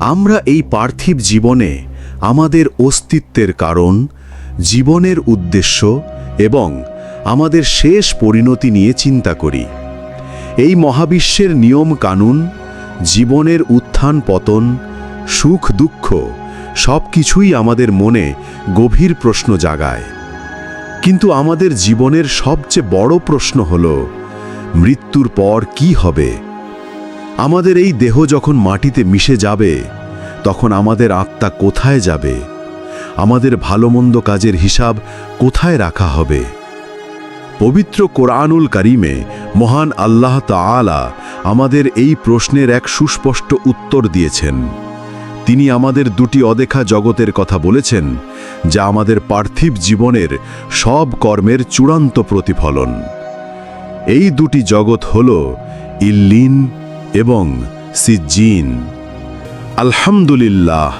আমরা এই পার্থিব জীবনে আমাদের অস্তিত্বের কারণ, জীবনের উদ্দেশ্য এবং আমাদের শেষ পরিণতি নিয়ে চিন্তা করি। এই মহাবিশ্বের নিয়ম কানুন জীবনের উত্থান পতন, সুখ দুঃখ সব কিছুই আমাদের মনে গভীর প্রশ্ন জাগায়। কিন্তু আমাদের জীবনের সবচেয়ে বড় প্রশ্ন হল, মৃত্যুর পর কি হবে? আমাদের এই দেহ যখন মাটিতে মিশে যাবে, তখন আমাদের আত্মা কোথায় যাবে? আমাদের ভালো মন্দ কাজের হিসাব কোথায় রাখা হবে? পবিত্র কোরআনুল কারিমে মহান আল্লাহ তাআলা আমাদের এই প্রশ্নের এক সুস্পষ্ট উত্তর দিয়েছেন। তিনি আমাদের দুটি অদেখা জগতের কথা বলেছেন, যা আমাদের পার্থিব জীবনের সব কর্মের চূড়ান্ত প্রতিফলন। এই দুটি জগৎ হল ইল্লিন এবং সিজ্জিন। আলহামদুলিল্লাহ,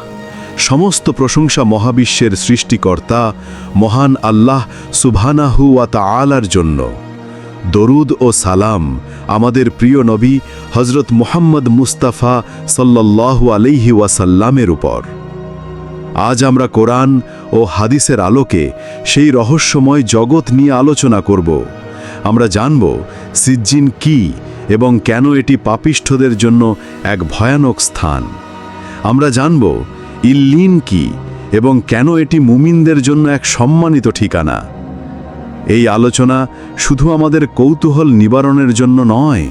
সমস্ত প্রশংসা মহাবিশ্বের সৃষ্টিকর্তা, মহান আল্লাহ সুবহানাহু ওয়া তাআলার জন্য। দরুদ ও সালাম আমাদের প্রিয় নবী হজরত মুহাম্মদ মুস্তাফা সাল্লাল্লাহু আলাইহি ওয়াসাল্লামের উপর। আজ আমরা কোরআন ও হাদিসের আলোকে সেই রহস্যময় জগৎ নিয়ে আলোচনা করব। আমরা জানব সিজ্জিন কি এবং কেন এটি পাপিষ্ঠদের জন্য এক ভয়ানক স্থান। আমরা জানব, ইল্লিন কি এবং কেন এটি মুমিনদের জন্য এক সম্মানিত ঠিকানা। এই আলোচনা শুধু আমাদের কৌতূহল নিবারণের জন্য নয়,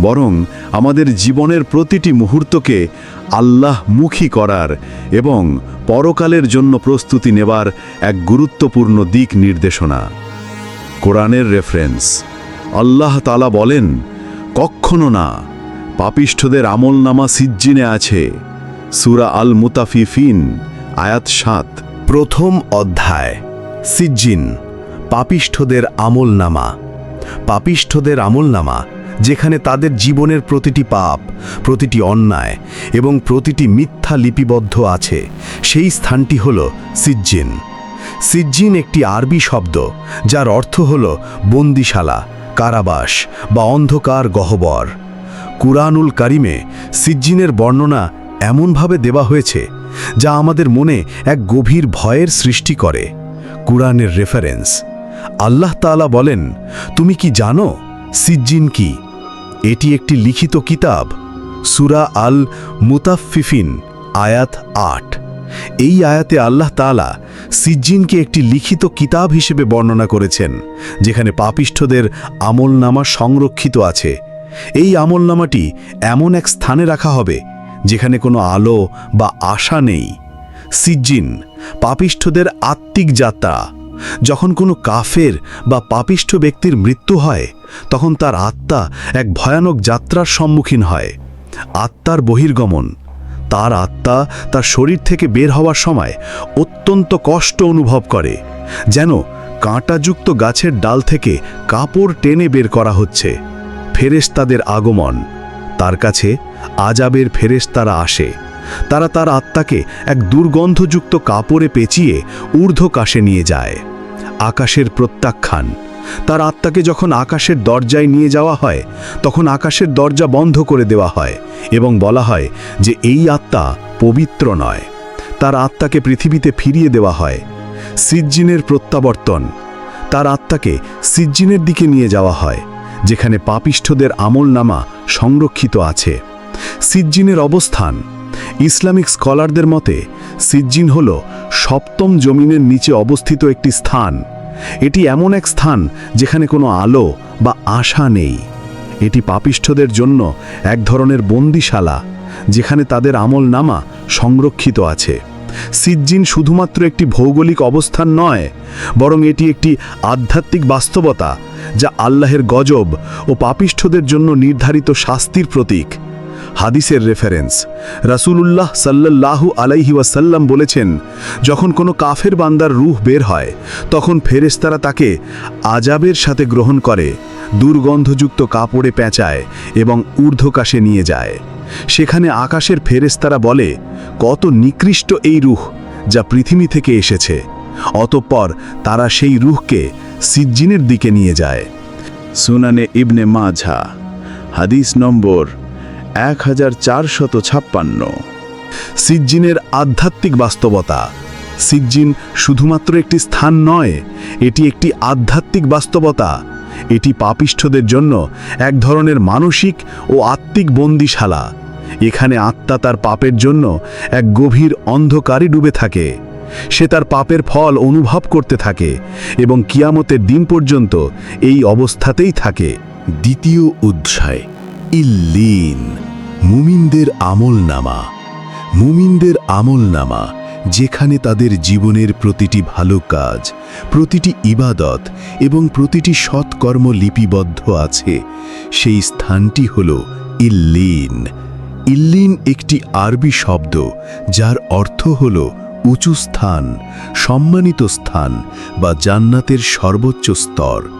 বরং আমাদের জীবনের প্রতিটি মুহূর্তকে আল্লাহমুখী করার এবং পরকালের জন্য প্রস্তুতি নেবার এক গুরুত্বপূর্ণ দিক নির্দেশনা। কোরআনের রেফারেন্স। আল্লাহ তালা বলেন কক্ষণো না। পাপিষ্ঠদের আমলনামা সিজ্জিনে আছে। সুরা আল মুতাফিফিন আয়াত সাত, প্রথম অধ্যায়, সিজ্জিন, পাপিষ্ঠদের আমলনামা। পাপিষ্ঠদের আমলনামা, যেখানে তাদের জীবনের প্রতিটি পাপ, প্রতিটি অন্যায় এবং প্রতিটি মিথ্যা লিপিবদ্ধ আছে, সেই স্থানটি হল সিজ্জিন। সিজ্জিন একটি আরবি শব্দ, যার অর্থ হল বন্দিশালা। কারাবাস বা অন্ধকার গহ্বর। কুরআনুল কারিমে সিজ্জিনের বর্ণনা এমনভাবে দেওয়া হয়েছে, যা আমাদের মনে এক গভীর ভয়ের সৃষ্টি করে। কুরআনের রেফারেন্স আল্লাহ তাআলা বলেন, তুমি কি জানো সিজ্জিন কি? এটি একটি লিখিত কিতাব, সুরা আল মুতাফিফিন আয়াত আট। এই আয়াতে আল্লাহ তাআলা সিজ্জিনকে একটি লিখিত কিতাব হিসেবে বর্ণনা করেছেন, যেখানে পাপিষ্ঠদের আমলনামা সংরক্ষিত আছে। এই আমলনামাটি এমন এক স্থানে রাখা হবে, যেখানে কোনো আলো বা আশা নেই। সিজ্জিন, পাপিষ্ঠদের আত্মিক যাত্রা। যখন কোনো কাফের বা পাপিষ্ঠ ব্যক্তির মৃত্যু হয়, তখন তার আত্মা এক ভয়ানক যাত্রার সম্মুখীন হয়। আত্মার বহির্গমন তার আত্মা তার শরীর থেকে বের হওয়ার সময় অত্যন্ত কষ্ট অনুভব করে, যেন কাঁটাযুক্ত গাছের ডাল থেকে কাপড় টেনে বের করা হচ্ছে। ফেরেশতাদের আগমন। তার কাছে আজাবের ফেরেশতারা আসে। তারা তার আত্মাকে এক দুর্গন্ধযুক্ত কাপড়ে পেঁচিয়ে ঊর্ধ্বকাশে নিয়ে যায়। আকাশের প্রত্যাখ্যান। তার আত্মাকে যখন আকাশের দরজায় নিয়ে যাওয়া হয়, তখন আকাশের দরজা বন্ধ করে দেওয়া হয় এবং বলা হয় যে এই আত্মা পবিত্র নয়। তার আত্মাকে পৃথিবীতে ফিরিয়ে দেওয়া হয়। সিজ্জিনের প্রত্যাবর্তন। তার আত্মাকে সিজ্জিনের দিকে নিয়ে যাওয়া হয়, যেখানে পাপিষ্ঠদের আমলনামা সংরক্ষিত আছে। সিজ্জিনের অবস্থান। ইসলামিক স্কলারদের মতে, সিজ্জিন হল সপ্তম জমিনের নিচে অবস্থিত একটি স্থান। এটি এমন এক স্থান যেখানে কোনো আলো বা আশা নেই। এটি পাপিষ্ঠদের জন্য এক ধরনের বন্দিশালা, যেখানে তাদের আমল নামা সংরক্ষিত আছে। সিজ্জিন শুধুমাত্র একটি ভৌগোলিক অবস্থান নয়, বরং এটি একটি আধ্যাত্মিক বাস্তবতা, যা আল্লাহের গজব ও পাপিষ্ঠদের জন্য নির্ধারিত শাস্তির প্রতীক। হাদিসের রেফারেন্স রাসূলুল্লাহ সাল্লাল্লাহু আলাইহি ওয়াসাল্লাম বলেছেন, যখন কোনো কাফের বান্দার রুহ বের হয়, তখন ফেরেস্তারা তাকে আজাবের সাথে গ্রহণ করে, দুর্গন্ধযুক্ত কাপড়ে পেঁচায় এবং ঊর্ধ্বকাশে নিয়ে যায়। সেখানে আকাশের ফেরেস্তারা বলে, কত নিকৃষ্ট এই রুহ যা পৃথিবী থেকে এসেছে। অতঃপর তারা সেই রুহকে সিজ্জিনের দিকে নিয়ে যায়। সুনানে ইবনে মাঝা, হাদিস নম্বর এক হাজার চারশত ছাপ্পান্ন। সিজ্জিনের আধ্যাত্মিক বাস্তবতা। সিজ্জিন শুধুমাত্র একটি স্থান নয়, এটি একটি আধ্যাত্মিক বাস্তবতা। এটি পাপিষ্ঠদের জন্য এক ধরনের মানসিক ও আত্মিক বন্দিশালা। এখানে আত্মা তার পাপের জন্য এক গভীর অন্ধকারে ডুবে থাকে। সে তার পাপের ফল অনুভব করতে থাকে এবং কিয়ামতের দিন পর্যন্ত এই অবস্থাতেই থাকে। দ্বিতীয় অধ্যায়। ইল্লিন, মুমিনদের আমল নামা মুমিনদের আমল নামা যেখানে তাদের জীবনের প্রতিটি ভালো কাজ, প্রতিটি ইবাদত এবং প্রতিটি সৎকর্ম লিপিবদ্ধ আছে, সেই স্থানটি হল ইল্লিন। ইল্লিন একটি আরবি শব্দ, যার অর্থ হল উঁচু স্থান, সম্মানিত স্থান বা জান্নাতের সর্বোচ্চ স্তর।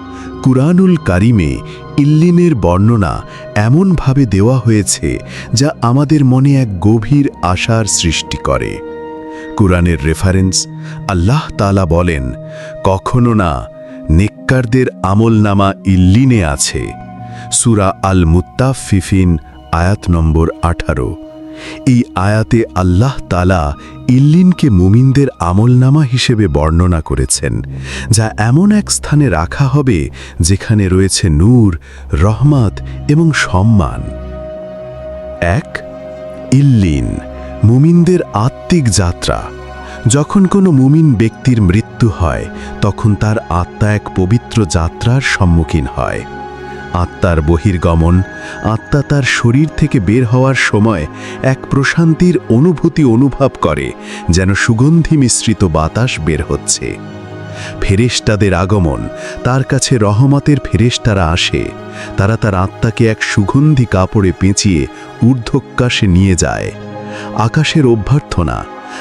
কুরআনুল কারিমে ইল্লিনের বর্ণনা এমনভাবে দেওয়া হয়েছে যা আমাদের মনে এক গভীর আশার সৃষ্টি করে। কুরআনের রেফারেন্স আল্লাহ তালা বলেন, কখনো না, নেককারদের আমলনামা ইল্লিনে আছে। সুরা আল মুত্তাফিফিন আয়াত নম্বর আঠারো। এই আয়াতে আল্লাহ তালা ইল্লিনকে মুমিনদের আমলনামা হিসেবে বর্ণনা করেছেন, যা এমন এক স্থানে রাখা হবে যেখানে রয়েছে নূর, রহমত এবং সম্মান। এক, ইল্লিন, মুমিনদের আত্মিক যাত্রা। যখন কোনো মুমিন ব্যক্তির মৃত্যু হয়, তখন তার আত্মা এক পবিত্র যাত্রার সম্মুখীন হয়। আত্মার বহির্গমন আত্মা তার শরীর থেকে বের হওয়ার সময় এক প্রশান্তির অনুভূতি অনুভব করে, যেন সুগন্ধি মিশ্রিত বাতাস বের হচ্ছে। ফেরেশতাদের আগমন, তার কাছে রহমতের ফেরেশতারা আসে, তারা তার আত্মাকে এক সুগন্ধি কাপড়ে পেঁচিয়ে ঊর্ধ্বকাশে নিয়ে যায়। আকাশের অভ্যর্থনা,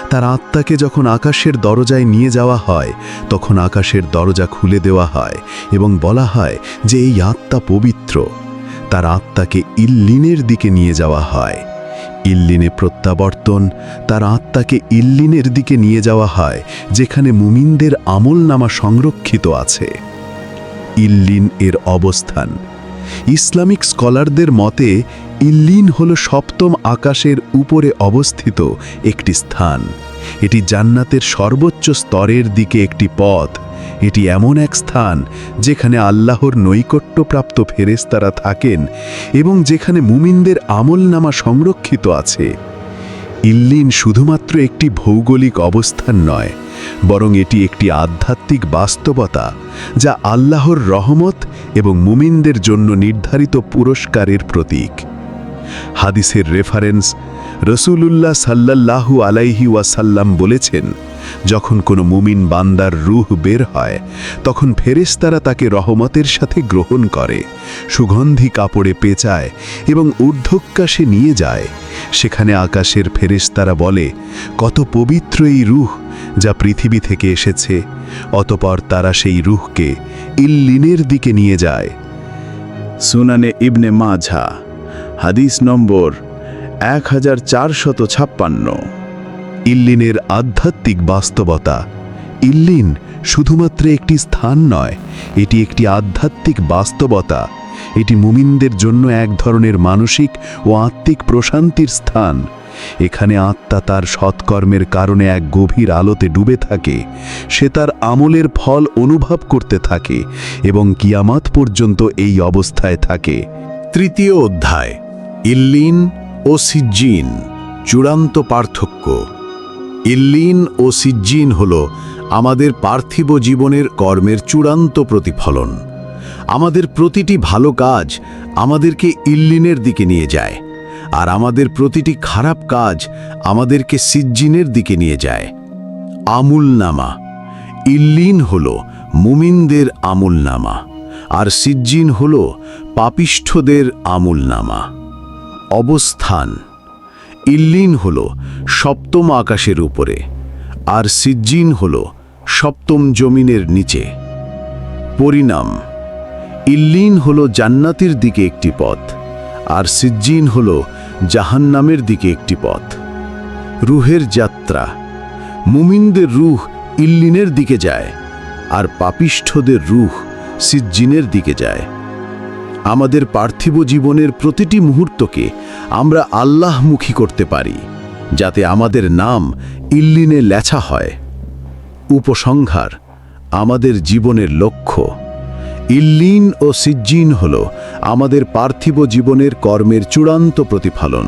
তার আত্মাকে যখন আকাশের দরজায় নিয়ে যাওয়া হয়, তখন আকাশের দরজা খুলে দেওয়া হয় এবং বলা হয় যে এই আত্মা পবিত্র। তার আত্মাকে ইল্লিনের দিকে নিয়ে যাওয়া হয়। ইল্লিনে প্রত্যাবর্তন তার আত্মাকে ইল্লিনের দিকে নিয়ে যাওয়া হয়, যেখানে মুমিনদের আমলনামা সংরক্ষিত আছে। ইল্লিন এর অবস্থান। ইসলামিক স্কলারদের মতে, ইল্লিন হল সপ্তম আকাশের উপরে অবস্থিত একটি স্থান। এটি জান্নাতের সর্বোচ্চ স্তরের দিকে একটি পথ। এটি এমন এক স্থান যেখানে আল্লাহর নৈকট্যপ্রাপ্ত ফেরেস্তারা থাকেন এবং যেখানে মুমিনদের আমলনামা সংরক্ষিত আছে। ইল্লিন শুধুমাত্র একটি ভৌগোলিক অবস্থান নয়, বরং এটি একটি আধ্যাত্মিক বাস্তবতা যা আল্লাহর রহমত এবং মুমিনদের জন্য নির্ধারিত পুরস্কারের প্রতীক। হাদিসের রেফারেন্স রসুলুল্লাহ সাল্লাল্লাহু আলাইহি ওয়াসাল্লাম বলেছেন যখন কোনো মুমিন বান্দার রুহ বের হয়, তখন ফেরেশতারা তাকে রহমতের সাথে গ্রহণ করে। সুগন্ধি কাপড়ে পেঁচায় এবং ঊর্ধ্বকাশে নিয়ে যায়। সেখানে আকাশের ফেরেশতারা বলে, কত পবিত্র এই রুহ যা পৃথিবী থেকে এসেছে। অতপর তারা সেই রুহকে ইল্লিনের দিকে নিয়ে যায়। সুনানে ইবনে মাঝা হাদিস নম্বর এক হাজার চারশত ছাপ্পান্ন। ইল্লিনের আধ্যাত্মিক বাস্তবতা। ইল্লিন শুধুমাত্র একটি স্থান নয়, এটি একটি আধ্যাত্মিক বাস্তবতা। এটি মুমিনদের জন্য এক ধরনের মানসিক ও আত্মিক প্রশান্তির স্থান। এখানে আত্মা তার সৎকর্মের কারণে এক গভীর আলোতে ডুবে থাকে। সে তার আমলের ফল অনুভব করতে থাকে এবং কিয়ামাত পর্যন্ত এই অবস্থায় থাকে। তৃতীয় অধ্যায়, ইল্লিন ও সিজ্জিন, চূড়ান্ত পার্থক্য। ইল্লিন ও সিজ্জিন হল আমাদের পার্থিব জীবনের কর্মের চূড়ান্ত প্রতিফলন। আমাদের প্রতিটি ভালো কাজ আমাদেরকে ইল্লিনের দিকে নিয়ে যায়, আর আমাদের প্রতিটি খারাপ কাজ আমাদেরকে সিজ্জিনের দিকে নিয়ে যায়। আমুল নামা ইল্লিন হল মুমিনদের আমুল নামা আর সিজ্জিন হল পাপিষ্ঠদের আমুল নামা অবস্থান। ইল্লিন হল সপ্তম আকাশের উপরে আর সিজ্জিন হল সপ্তম জমিনের নিচে। পরিণাম, ইল্লিন হল জান্নাতের দিকে একটি পথ আর সিজ্জিন হল জাহান্নামের দিকে একটি পথ। রুহের যাত্রা, মুমিনদের রুহ ইল্লিনের দিকে যায় আর পাপিষ্ঠদের রুহ সিজ্জিনের দিকে যায়। আমাদের পার্থিব জীবনের প্রতিটি মুহূর্তকে আমরা আল্লাহমুখী করতে পারি, যাতে আমাদের নাম ইল্লিনে লেছা হয়। উপসংহার, আমাদের জীবনের লক্ষ্য। ইল্লিন ও সিজ্জিন হল আমাদের পার্থিব জীবনের কর্মের চূড়ান্ত প্রতিফলন।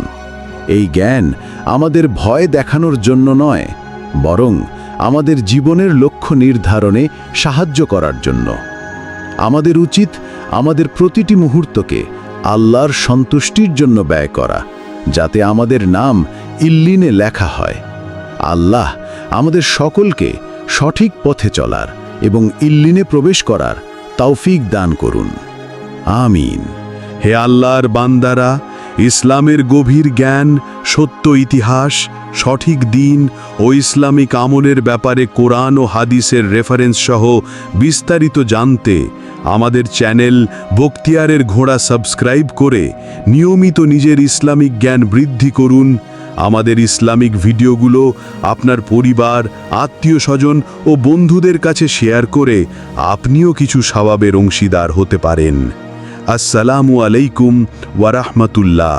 এই জ্ঞান আমাদের ভয় দেখানোর জন্য নয়, বরং আমাদের জীবনের লক্ষ্য নির্ধারণে সাহায্য করার জন্য। আমাদের উচিত আমাদের প্রতিটি মুহূর্তকে আল্লাহর সন্তুষ্টির জন্য ব্যয় করা, যাতে আমাদের নাম ইল্লিনে লেখা হয়। আল্লাহ আমাদের সকলকে সঠিক পথে চলার এবং ইল্লিনে প্রবেশ করার তৌফিক দান করুন। আমিন। হে আল্লাহর বান্দারা, ইসলামের গভীর জ্ঞান, সত্য ইতিহাস, সঠিক দিন ও ইসলামিক আমলের ব্যাপারে কোরআন ও হাদিসের রেফারেন্স সহ বিস্তারিত জানতে আমাদের চ্যানেল বক্তিয়ারের ঘোড়া সাবস্ক্রাইব করে নিয়মিত নিজের ইসলামিক জ্ঞান বৃদ্ধি করুন। আমাদের ইসলামিক ভিডিওগুলো আপনার পরিবার, আত্মীয় স্বজন ও বন্ধুদের কাছে শেয়ার করে আপনিও কিছু স্বভাবের অংশীদার হতে পারেন। আসসালামু আলাইকুম ওয়ারাহমাতুল্লাহ